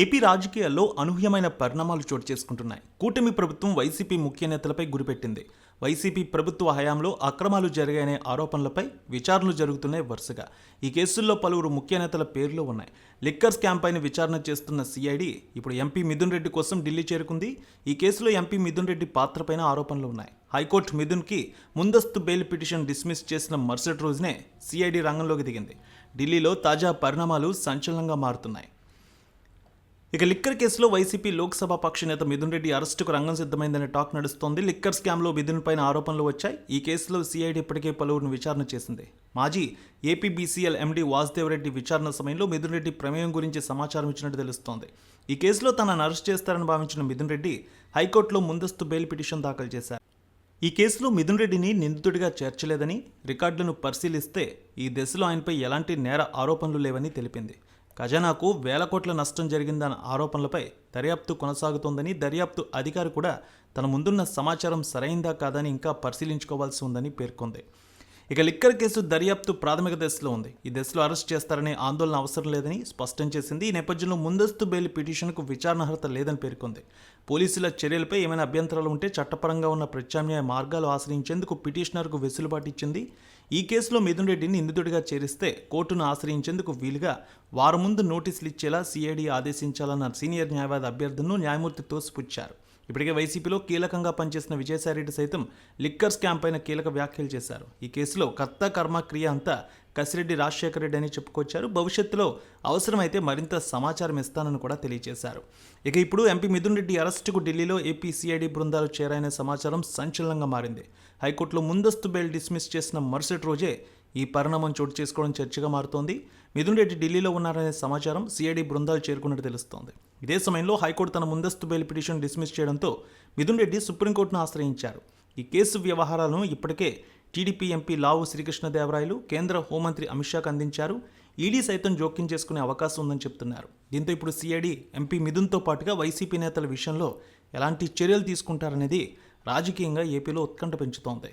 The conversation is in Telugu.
ఏపీ రాజకీయాల్లో అనూహ్యమైన పరిణామాలు చోటు చేసుకుంటున్నాయి. కూటమి ప్రభుత్వం వైసీపీ ముఖ్య నేతలపై గురిపెట్టింది. వైసీపీ ప్రభుత్వ హయాంలో అక్రమాలు జరిగాయనే ఆరోపణలపై విచారణలు జరుగుతున్నాయి వరుసగా. ఈ కేసుల్లో పలువురు ముఖ్య నేతల పేర్లు ఉన్నాయి. లిక్కర్ స్కామ్ పైన విచారణ చేస్తున్న సిఐడి ఇప్పుడు ఎంపీ మిథున్ రెడ్డి కోసం ఢిల్లీ చేరుకుంది. ఈ కేసులో ఎంపీ మిథున్ రెడ్డి పాత్రపైన ఆరోపణలు ఉన్నాయి. హైకోర్టు మిథున్కి ముందస్తు బెయిల్ పిటిషన్ డిస్మిస్ చేసిన మరుసటి రోజునే సిఐడి రంగంలోకి దిగింది. ఢిల్లీలో తాజా పరిణామాలు సంచలనంగా మారుతున్నాయి. ఇక లిక్కర్ కేసులో వైసీపీ లోక్సభ పక్ష నేత మిథున్ రెడ్డి అరెస్టుకు రంగం సిద్ధమైందనే టాక్ నడుస్తోంది. లిక్కర్ స్కామ్లో మిథున్ పైన ఆరోపణలు వచ్చాయి. ఈ కేసులో సిఐడి ఇప్పటికే పలువురిని విచారణ చేసింది. మాజీ ఏపీబీసీఎల్ ఎండీ వాసుదేవ్ రెడ్డి విచారణ సమయంలో మిథున్ రెడ్డి ప్రమేయం గురించి సమాచారం ఇచ్చినట్టు తెలుస్తోంది. ఈ కేసులో తనను అరెస్ట్ చేస్తారని భావించిన మిథున్ రెడ్డి హైకోర్టులో ముందస్తు బెయిల్ పిటిషన్ దాఖలు చేశారు. ఈ కేసులో మిథున్ రెడ్డిని నిందితుడిగా చేర్చలేదని రికార్డులను పరిశీలిస్తే ఈ దశలో ఆయనపై ఎలాంటి నేర ఆరోపణలు లేవని తెలిపింది. ఖజానాకు వేల కోట్ల నష్టం జరిగిందన్న ఆరోపణలపై దర్యాప్తు కొనసాగుతోందని దర్యాప్తు అధికారి కూడా తన ముందున్న సమాచారం సరైందా కాదని ఇంకా పరిశీలించుకోవాల్సి ఉందని పేర్కొంది. ఇక లిక్కర్ కేసు దర్యాప్తు ప్రాథమిక దశలో ఉంది. ఈ దశలో అరెస్ట్ చేస్తారనే ఆందోళన అవసరం లేదని స్పష్టం చేసింది. ఈ నేపథ్యంలో ముందస్తు బెయిల్ పిటిషన్కు విచారణార్హత లేదని పేర్కొంది. పోలీసుల చర్యలపై ఏమైనా అభ్యంతరాలు ఉంటే చట్టపరంగా ఉన్న ప్రత్యామ్నాయ మార్గాలు ఆశ్రయించేందుకు పిటిషనర్కు వెసులుబాటు ఇచ్చింది. ఈ కేసులో మిథున్ రెడ్డిని నిందితుడిగా చేరిస్తే కోర్టును ఆశ్రయించేందుకు వీలుగా వారం ముందు నోటీసులు ఇచ్చేలా సిఐడి ఆదేశించాలన్న సీనియర్ న్యాయవాది అభ్యర్థులను న్యాయమూర్తి తోసిపుచ్చారు. ఇప్పటికే వైసీపీలో కీలకంగా పనిచేసిన విజయసాయిరెడ్డి సైతం లిక్కర్ స్కామ్ పైన కీలక వ్యాఖ్యలు చేశారు. ఈ కేసులో కర్త కర్మ క్రియ అంతా కసిరెడ్డి రాజశేఖర రెడ్డి అని చెప్పుకొచ్చారు. భవిష్యత్తులో అవసరమైతే మరింత సమాచారం ఇస్తానని కూడా తెలియజేశారు. ఇక ఇప్పుడు ఎంపీ మిథున్ రెడ్డి అరెస్టుకు ఢిల్లీలో ఏపీ సిఐడి బృందాలు చేరాయనే సమాచారం సంచలనంగా మారింది. హైకోర్టులో ముందస్తు బెయిల్ డిస్మిస్ చేసిన మరుసటి రోజే ఈ పరిణామం చోటు చేసుకోవడం చర్చగా మారుతోంది. మిథున్ రెడ్డి ఢిల్లీలో ఉన్నారనే సమాచారం సిఐడి బృందాలు చేరుకున్నట్టు తెలుస్తోంది. ఇదే సమయంలో హైకోర్టు తన ముందస్తు బెయిల్ పిటిషన్ డిస్మిస్ చేయడంతో మిథున్ రెడ్డి సుప్రీంకోర్టును ఆశ్రయించారు. ఈ కేసు వ్యవహారాలను ఇప్పటికే టీడీపీ ఎంపీ లావు శ్రీకృష్ణదేవరాయలు కేంద్ర హోంమంత్రి అమిత్ షాకు అందించారు. ఈడీ సైతం జోక్యం చేసుకునే అవకాశం ఉందని చెప్తున్నారు. దీంతో ఇప్పుడు సిఐడి ఎంపీ మిథున్తో పాటుగా వైసీపీ నేతల విషయంలో ఎలాంటి చర్యలు తీసుకుంటారనేది రాజకీయంగా ఏపీలో ఉత్కంఠ పెంచుతోంది.